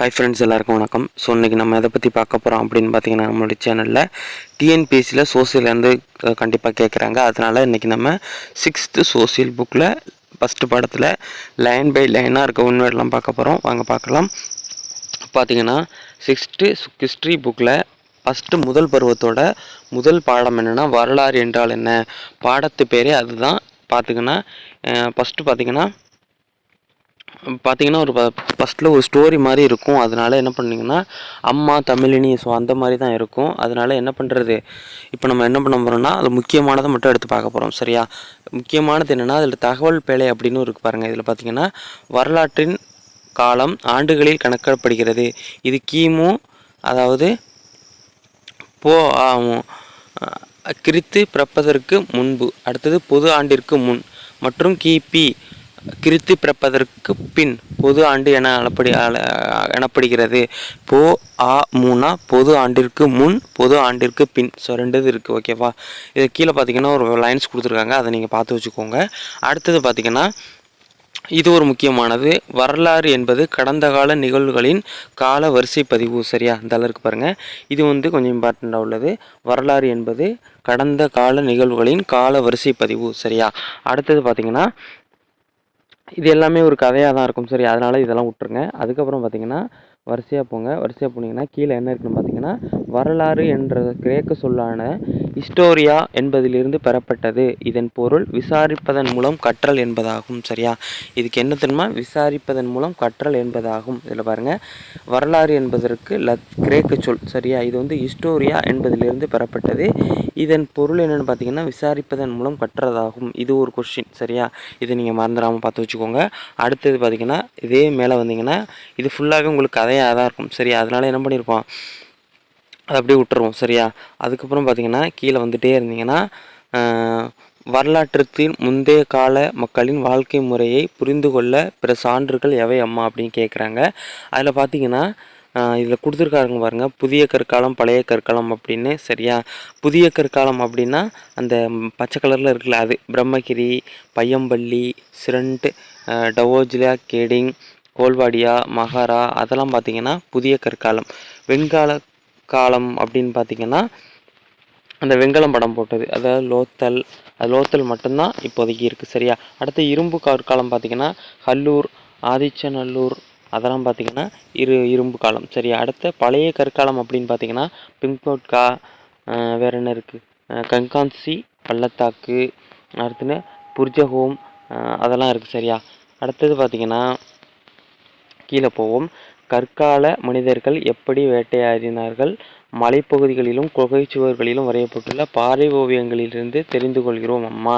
Hi friends எல்லாருக்கும் வணக்கம். So இன்றைக்கி நம்ம எதை பற்றி பார்க்க போகிறோம் அப்படின்னு பார்த்தீங்கன்னா நம்மளுடைய சேனலில் டிஎன்பிஎஸ்சியில் சோசியல்லேருந்து கண்டிப்பாக கேட்குறாங்க அதனால் இன்றைக்கி நம்ம சிக்ஸ்த்து சோசியல் புக்கில் ஃபஸ்ட்டு பாடத்தில் லைன் பை லைனாக இருக்க உண்மையெல்லாம் பார்க்க போகிறோம் வாங்க பார்க்கலாம். பார்த்தீங்கன்னா சிக்ஸ்த்து ஹிஸ்ட்ரி புக்கில் ஃபஸ்ட்டு முதல் பருவத்தோட முதல் பாடம் என்னென்னா வரலாறு என்றால் என்ன? பாடத்து பேரே அதுதான். பார்த்திங்கன்னா ஃபஸ்ட்டு பார்த்தீங்கன்னா பார்த்தீங்கன்னா ஒரு ஃபஸ்ட்டில் ஒரு ஸ்டோரி மாதிரி இருக்கும். அதனால என்ன பண்ணிங்கன்னா அம்மா தமிழினி ஸோ அந்த மாதிரி தான் இருக்கும். அதனால என்ன பண்ணுறது இப்போ நம்ம என்ன பண்ண போகிறோம்னா அது முக்கியமானதை மட்டும் எடுத்து பார்க்க போகிறோம் சரியா? முக்கியமானது என்னென்னா அதில் தகவல் பேழை அப்படின்னு இருக்கு பாருங்கள் இதில் பார்த்தீங்கன்னா வரலாற்றின் காலம் ஆண்டுகளில் கணக்கிடப்படுகிறது. இது கிமு அதாவது போ ஆகும் கிறித்து பிறப்பதற்கு முன்பு அடுத்தது பொது ஆண்டிற்கு முன் மற்றும் கிபி கிருத்தி பிறப்பதற்கு பின் பொது ஆண்டு என அளப்படி எனப்படுகிறது. போ ஆ மூணா பொது ஆண்டிற்கு முன் பொது ஆண்டிற்கு பின். ஸோ ரெண்டு இது இருக்குது ஓகேவா இது கீழே பார்த்தீங்கன்னா ஒரு லைன்ஸ் கொடுத்துருக்காங்க. அதை நீங்கள் பார்த்து வச்சுக்கோங்க. அடுத்தது பார்த்தீங்கன்னா இது ஒரு முக்கியமானது. வரலாறு என்பது கடந்த கால நிகழ்வுகளின் கால வரிசை பதிவு சரியா? இந்த அளவுக்கு பாருங்கள் இது வந்து கொஞ்சம் இம்பார்ட்டண்ட்டாக உள்ளது. வரலாறு என்பது கடந்த கால நிகழ்வுகளின் கால வரிசை பதிவு சரியா? அடுத்தது பார்த்திங்கன்னா இது எல்லாமே ஒரு கதையாக தான் இருக்கும். சரி அதனால் இதெல்லாம் விட்டுருங்க. அதுக்கப்புறம் பார்த்தீங்கன்னா வரிசையாக போங்க. வரிசையாக போனீங்கன்னா கீழே என்ன இருக்குன்னு பார்த்தீங்கன்னா வரலாறு என்ற கிரேக்க சொல்லான ஹிஸ்டோரியா என்பதிலிருந்து பெறப்பட்டது. இதன் பொருள் விசாரிப்பதன் மூலம் கற்றல் என்பதாகும். சரியா? இதுக்கு என்ன தெரியுமா? விசாரிப்பதன் மூலம் கற்றல் என்பதாகும். இதில் பாருங்கள் வரலாறு என்பதற்கு ல கிரேக்க சொல். சரியா? இது வந்து ஹிஸ்டோரியா என்பதிலிருந்து பெறப்பட்டது. இதன் பொருள் என்னென்னு பார்த்தீங்கன்னா விசாரிப்பதன் மூலம் கற்றதாகும். இது ஒரு கொஸ்டின் சரியா? இதை நீங்கள் மறந்துடாமல் பார்த்து வச்சுக்கோங்க. அடுத்தது பார்த்தீங்கன்னா இதே மேலே வந்தீங்கன்னா இது ஃபுல்லாகவே உங்களுக்கு கதையாக தான் இருக்கும். சரியா? அதனால் என்ன பண்ணியிருக்கோம் அதை அப்படியே விட்டுருவோம் சரியா? அதுக்கப்புறம் பார்த்தீங்கன்னா கீழே வந்துகிட்டே இருந்தீங்கன்னா வரலாற்றுத்தின் முந்தைய கால மக்களின் வாழ்க்கை முறையை புரிந்து கொள்ள பிற சான்றுகள் எவை அம்மா அப்படின்னு கேட்குறாங்க அதில் பார்த்தீங்கன்னா இதில் கொடுத்துருக்காருங்க பாருங்கள் புதிய கற்காலம் பழைய கற்காலம் அப்படின்னு சரியா? புதிய கற்காலம் அப்படின்னா அந்த பச்சை கலரில் இருக்குல்ல அது பிரம்மகிரி பையம்பள்ளி சிரண்ட் டவோஜிலா கேடிங் கோல்வாடியா மகாரா அதெல்லாம் பார்த்திங்கன்னா புதிய கற்காலம். வெண்கால காலம் அப்படின்னு பார்த்திங்கன்னா அந்த வெங்கலம் படம் போட்டது. அதாவது லோத்தல் அது லோத்தல் மட்டும்தான் இப்போதைக்கு இருக்குது சரியா? அடுத்து இரும்பு கற்காலம் பார்த்திங்கன்னா கல்லூர் ஆதிச்சநல்லூர் அதெல்லாம் பார்த்திங்கன்னா இரு இரும்பு காலம் சரியா? அடுத்த பழைய கற்காலம் அப்படின்னு பார்த்திங்கன்னா பிங்கோட்கா வேறு என்ன இருக்குது கங்கான்சி பள்ளத்தாக்கு அடுத்துன்னு புர்ஜஹோம் அதெல்லாம் இருக்குது சரியா? அடுத்தது பார்த்திங்கன்னா கீழே போவோம். கற்கால மனிதர்கள் எப்படி வேட்டையாடினார்கள்? மலைப்பகுதிகளிலும் குகைச்சுவர்களிலும் வரையப்பட்டுள்ள பாறை ஓவியங்களிலிருந்து தெரிந்து கொள்கிறோம் அம்மா.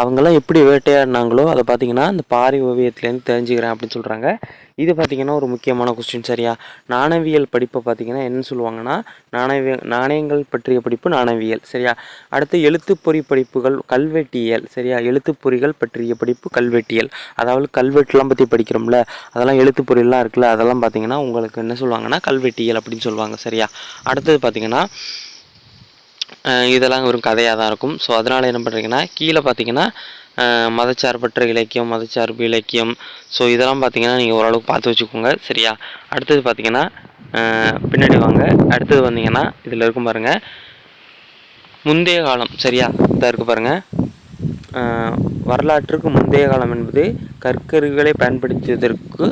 அவங்கெல்லாம் எப்படி வேட்டையாடினாங்களோ அதை பார்த்தீங்கன்னா அந்த பாறை ஓவியத்துலேருந்து தெரிஞ்சுக்கிறேன் அப்படின்னு சொல்கிறாங்க இது பார்த்திங்கன்னா ஒரு முக்கியமான கொஸ்டின் சரியா? நாணயவியல் படிப்பை பார்த்திங்கன்னா என்ன சொல்லுவாங்கன்னா? நாணயவிய நாணயங்கள் பற்றிய படிப்பு நாணயவியல் சரியா? அடுத்து எழுத்துப்பொறி படிப்புகள் கல்வெட்டியல் சரியா? எழுத்துப்பொறிகள் பற்றிய படிப்பு கல்வெட்டியல். அதாவது கல்வெட்டுலாம் பற்றி படிக்கிறோம்ல அதெல்லாம் எழுத்துப்பொறியெல்லாம் இருக்குல்ல அதெல்லாம் பார்த்திங்கன்னா உங்களுக்கு என்ன சொல்லுவாங்கன்னா கல்வெட்டியல் அப்படின்னு சொல்லுவாங்க சரியா? அடுத்தது பார்த்திங்கன்னா இதெல்லாம் ஒரு கதையாக தான் இருக்கும். ஸோ அதனால் என்ன பண்ணுறீங்கன்னா கீழே பார்த்தீங்கன்னா மதச்சார்பற்ற இலக்கியம் மதச்சார்பு இலக்கியம். ஸோ இதெல்லாம் பார்த்தீங்கன்னா நீங்கள் ஓரளவுக்கு பார்த்து வச்சுக்கோங்க. சரியா? அடுத்தது பார்த்தீங்கன்னா பின்னாடி வாங்க. அடுத்தது வந்தீங்கன்னா இதில் இருக்கும் பாருங்கள் முந்தைய காலம். சரியா? இதாக இருக்குது பாருங்கள் வரலாற்றுக்கு முந்தைய காலம் என்பது கற்கருகளை பயன்படுத்தியதற்கு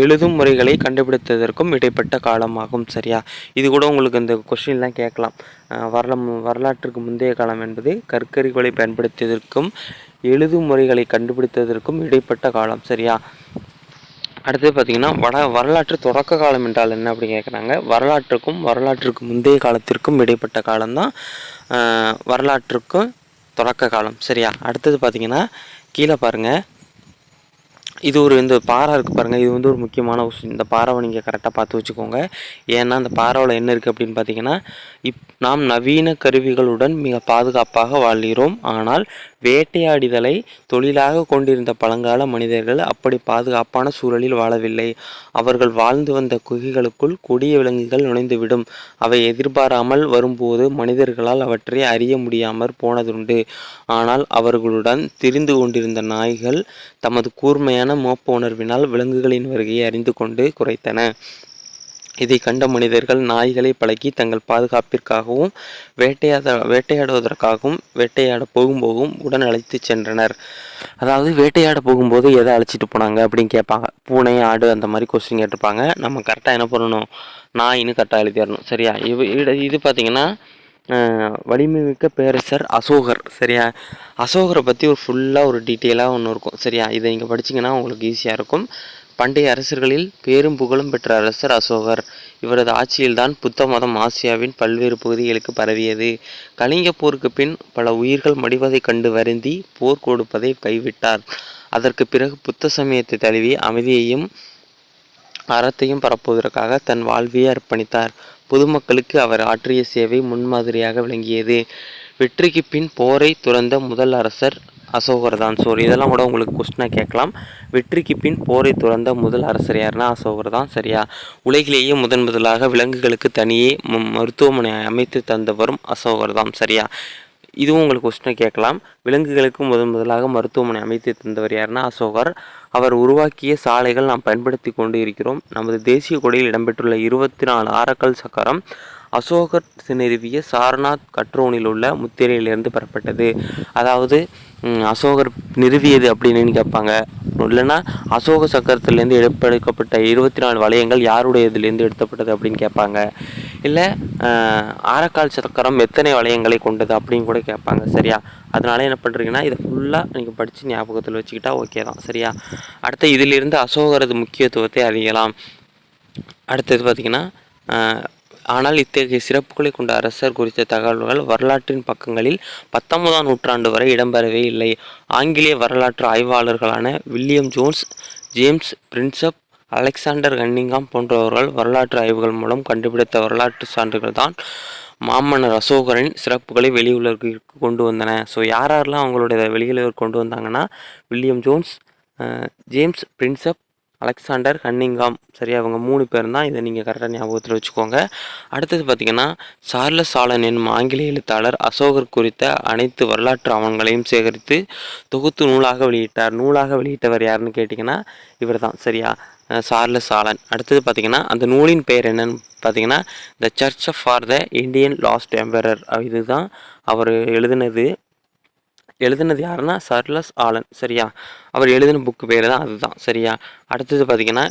எழுதும் முறைகளை கண்டுபிடித்ததற்கும் இடைப்பட்ட காலமாகும் சரியா? இது கூட உங்களுக்கு இந்த கொஸ்டின்லாம் கேட்கலாம். வரலம் வரலாற்றுக்கு முந்தைய காலம் என்பது கற்கறிகளை பயன்படுத்தியதற்கும் எழுதும் முறைகளை கண்டுபிடித்ததற்கும் இடைப்பட்ட காலம் சரியா? அடுத்தது பார்த்திங்கன்னா வட வரலாற்று தொடக்க காலம் என்றால் என்ன அப்படின்னு கேட்குறாங்க. வரலாற்றுக்கும் வரலாற்றுக்கு முந்தைய காலத்திற்கும் இடைப்பட்ட காலம்தான் வரலாற்றுக்கும் தொடக்க காலம் சரியா? அடுத்தது பார்த்திங்கன்னா கீழே பாருங்கள் இது ஒரு இந்த பாறை இருக்குது பாருங்கள் இது வந்து ஒரு முக்கியமான விஷயம். இந்த பாறாவை நீங்கள் கரெக்டாக பார்த்து வச்சுக்கோங்க. ஏன்னா அந்த பாறாவில் என்ன இருக்குது அப்படின்னு பார்த்தீங்கன்னா இப் நாம் நவீன கருவிகளுடன் மிக பாதுகாப்பாக வாழ்கிறோம். ஆனால் வேட்டையாடிதலை தொழிலாக கொண்டிருந்த பழங்கால மனிதர்கள் அப்படி பாதுகாப்பான சூழலில் வாழவில்லை. அவர்கள் வாழ்ந்து வந்த குகைகளுக்குள் கொடிய விலங்குகள் நுழைந்துவிடும். அவை எதிர்பாராமல் வரும்போது மனிதர்களால் அவற்றை அறிய முடியாமற் போனதுண்டு. ஆனால் அவர்களுடன் திரிந்து கொண்டிருந்த நாய்கள் தமது கூர்மையான மோப்ப உணர்வினால் விலங்குகளின் வருகையை அறிந்து கொண்டு குறைத்தன இதை கண்ட மனிதர்கள் நாய்களை பழக்கி தங்கள் பாதுகாப்பிற்காகவும் வேட்டையாட வேட்டையாடுவதற்காகவும் வேட்டையாட போகும்போதும் உடன் அழைத்து சென்றனர். அதாவது வேட்டையாட போகும்போது எதை அழைச்சிட்டு போனாங்க அப்படின்னு கேட்பாங்க. பூனை ஆடு அந்த மாதிரி கொஸ்டின் கேட்டிருப்பாங்க. நம்ம கரெக்டாக என்ன பண்ணணும்? நாயின்னு கரெக்டாக எழுதிடணும். சரியா? இவ இது- இது பார்த்தீங்கன்னா அஹ், பேரரசர் அசோகர். சரியா? அசோகரை பற்றி ஒரு ஃபுல்லாக ஒரு டீட்டெயிலாக ஒன்று இருக்கும். சரியா? இதை நீங்கள் படிச்சீங்கன்னா உங்களுக்கு ஈஸியாக இருக்கும். பண்டைய அரசர்களில் பேரும் புகழும் பெற்ற அரசர் அசோகர். இவரது ஆட்சியில்தான் புத்த மதம் ஆசியாவின் பல்வேறு பகுதிகளுக்கு பரவியது. கலிங்க போருக்கு பின் பல உயிர்கள் மடிவதைக் கண்டு வருந்தி போர் கொடுப்பதை கைவிட்டார். அதற்கு பிறகு புத்த சமயத்தை தழுவி அமைதியையும் அறத்தையும் பரப்புவதற்காக தன் வாழ்வியை அர்ப்பணித்தார். பொதுமக்களுக்கு அவர் ஆற்றிய சேவை முன்மாதிரியாக விளங்கியது. வெற்றிக்கு பின் போரை துறந்த முதல் அரசர் அசோகர்தான் சோர் ஸோ இதெல்லாம் கூட உங்களுக்கு கொஸ்டினாக கேட்கலாம். வெற்றிக்கு பின் போரை துறந்த முதல் அரசர் யாருன்னா அசோகர் தான். சரியா? உலகிலேயே முதன் முதலாக விலங்குகளுக்கு தனியே மருத்துவமனை அமைத்து தந்தவரும் அசோகர் தான். சரியா? இதுவும் உங்களுக்கு கொஸ்டினை கேட்கலாம். விலங்குகளுக்கு முதன் முதலாக மருத்துவமனை அமைத்து தந்தவர் யாருன்னா அசோகர். அவர் உருவாக்கிய சாலைகள் நாம் பயன்படுத்தி கொண்டு இருக்கிறோம். நமது தேசிய கொடியில் இடம்பெற்றுள்ள இருபத்தி நாலு ஆரக்கல் சக்கரம் அசோகர் நிறுவிய சாரநாத் கட்ரோனில் உள்ள முத்திரையிலிருந்து பெறப்பட்டது. அதாவது அசோகர் நிறுவியது அப்படின்னு கேட்பாங்க? இல்லைன்னா அசோக சக்கரத்திலேருந்து எடுப்பெடுக்கப்பட்ட இருபத்தி நாலு வளையங்கள் யாருடையதுலேருந்து எடுத்தப்பட்டது அப்படின்னு கேட்பாங்க. இல்லை ஆரக்கால் சக்கரம் எத்தனை வளையங்களை கொண்டது அப்படின்னு கூட கேட்பாங்க சரியா? அதனால என்ன பண்ணுறீங்கன்னா இதை ஃபுல்லாக நீங்கள் படித்து ஞாபகத்தில் வச்சுக்கிட்டா ஓகே தான் சரியா? அடுத்து இதிலிருந்து அசோகரது முக்கியத்துவத்தை அறியலாம். அடுத்தது பார்த்திங்கன்னா ஆனால் இத்தகைய சிறப்புகளை கொண்ட அரசர் குறித்த தகவல்கள் வரலாற்றின் பக்கங்களில் பத்தொன்பதாம் நூற்றாண்டு வரை இடம்பெறவே இல்லை. ஆங்கிலேய வரலாற்று ஆய்வாளர்களான William Jones James Prinsep Alexander Cunningham போன்றவர்கள் வரலாற்று ஆய்வுகள் மூலம் கண்டுபிடித்த வரலாற்று சான்றுகள் தான் மாமன்னர் அசோகரின் சிறப்புகளை வெளியுலகிற்கு கொண்டு வந்தன. ஸோ யார் யாரெல்லாம் அவங்களுடைய வெளியுலகிற்கு கொண்டு வந்தாங்கன்னா William Jones James Prinsep Alexander Cunningham. சரியா அவங்க மூணு பேர் தான் இதை நீங்கள் கரெக்டாக ஞாபகத்தில் வச்சுக்கோங்க. அடுத்தது பார்த்தீங்கன்னா சார்லஸ் சாலன் என்னும் ஆங்கில எழுத்தாளர் அசோகர் குறித்த அனைத்து வரலாற்று ஆவணங்களையும் சேகரித்து தொகுத்து நூலாக வெளியிட்டார். நூலாக வெளியிட்டவர் யாருன்னு கேட்டிங்கன்னா இவர் தான் சரியா சார்லஸ் சாலன். அடுத்தது பார்த்தீங்கன்னா அந்த நூலின் பெயர் என்னன்னு பார்த்தீங்கன்னா the search for the Indian lost emperor இதுதான் அவர் எழுதினது. எழுதுனது யாருன்னா சர்லஸ் ஆலன். சரியா? அவர் எழுதின புக்கு பேர் தான் அதுதான். சரியா? அடுத்தது பார்த்திங்கன்னா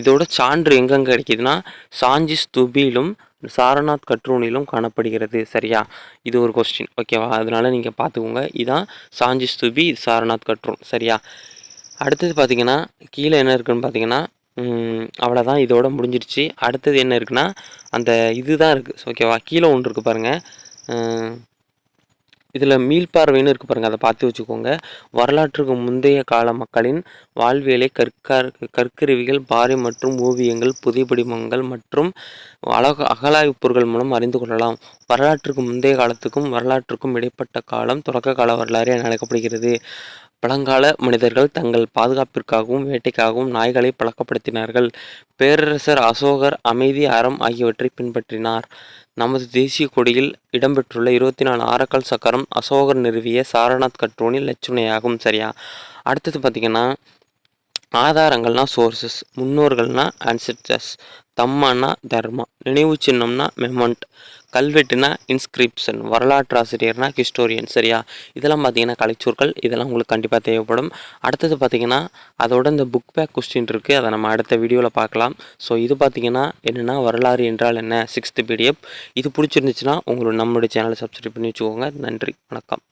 இதோட சான்று எங்கெங்கே கிடைக்குதுன்னா சாஞ்சி ஸ்துபியிலும் சாரநாத் கட்ரூனிலும் காணப்படுகிறது. சரியா? இது ஒரு கொஸ்டின் ஓகேவா அதனால் நீங்கள் பார்த்துக்கோங்க இதுதான் சாஞ்சி ஸ்துபி இது சாரநாத் கட்ரூன். சரியா? அடுத்தது பார்த்தீங்கன்னா கீழே என்ன இருக்குன்னு பார்த்தீங்கன்னா அவ்வளோதான் இதோட முடிஞ்சிருச்சு. அடுத்தது என்ன இருக்குன்னா அந்த இது தான் இருக்குது ஓகேவா கீழே ஒன்று இருக்குது பாருங்கள் இதில் மீள்பார்வைன்னு இருக்கு பாருங்கள் அதை பார்த்து வச்சுக்கோங்க. வரலாற்றுக்கு முந்தைய கால மக்களின் வாழ்வியலை கற்கார் கற்கருவிகள் பாறை மற்றும் ஓவியங்கள் புதைப்படிமங்கள் மற்றும் அழக அகலாய்வுப் பொருட்கள் மூலம் அறிந்து கொள்ளலாம். வரலாற்றுக்கு முந்தைய காலத்துக்கும் வரலாற்றுக்கும் இடைப்பட்ட காலம் தொடக்க கால வரலாறு என அழைக்கப்படுகிறது. பழங்கால மனிதர்கள் தங்கள் பாதுகாப்பிற்காகவும் வேட்டைக்காகவும் நாய்களை பழக்கப்படுத்தினார்கள். பேரரசர் அசோகர் அமைதி அறம் ஆகியவற்றை பின்பற்றினார். நமது தேசிய கொடியில் இடம்பெற்றுள்ள இருபத்தி நாலு ஆரக்கல் சக்கரம் அசோகர் நிறுவிய சாரநாத் கட்ரோனின் லட்சுணையாகும் சரியா? அடுத்தது பார்த்தீங்கன்னா ஆதாரங்கள்னா சோர்சஸ் முன்னோர்கள்னா ancestors தம்மானா தர்மா நினைவு சின்னம்னா மெமண்ட் கல்வெட்டுனா இன்ஸ்கிரிப்ஷன் வரலாற்று ஆசிரியர்னா ஹிஸ்டோரியன் சரியா? இதெல்லாம் பார்த்தீங்கன்னா கலைச்சொற்கள். இதெல்லாம் உங்களுக்கு கண்டிப்பாக தேவைப்படும். அடுத்தது பார்த்தீங்கன்னா அதோட இந்த புக் பேக் கொஸ்டின் இருக்குது அதை நம்ம அடுத்த வீடியோவில் பார்க்கலாம். ஸோ இது பார்த்தீங்கன்னா என்னென்னா வரலாறு என்றால் என்ன? சிக்ஸ்த்து பிடிஎஃப் இது பிடிச்சிருந்துச்சுன்னா உங்களோட நம்மளுடைய சேனலை சப்ஸ்கிரைப் பண்ணி வச்சுக்கோங்க. நன்றி. வணக்கம்.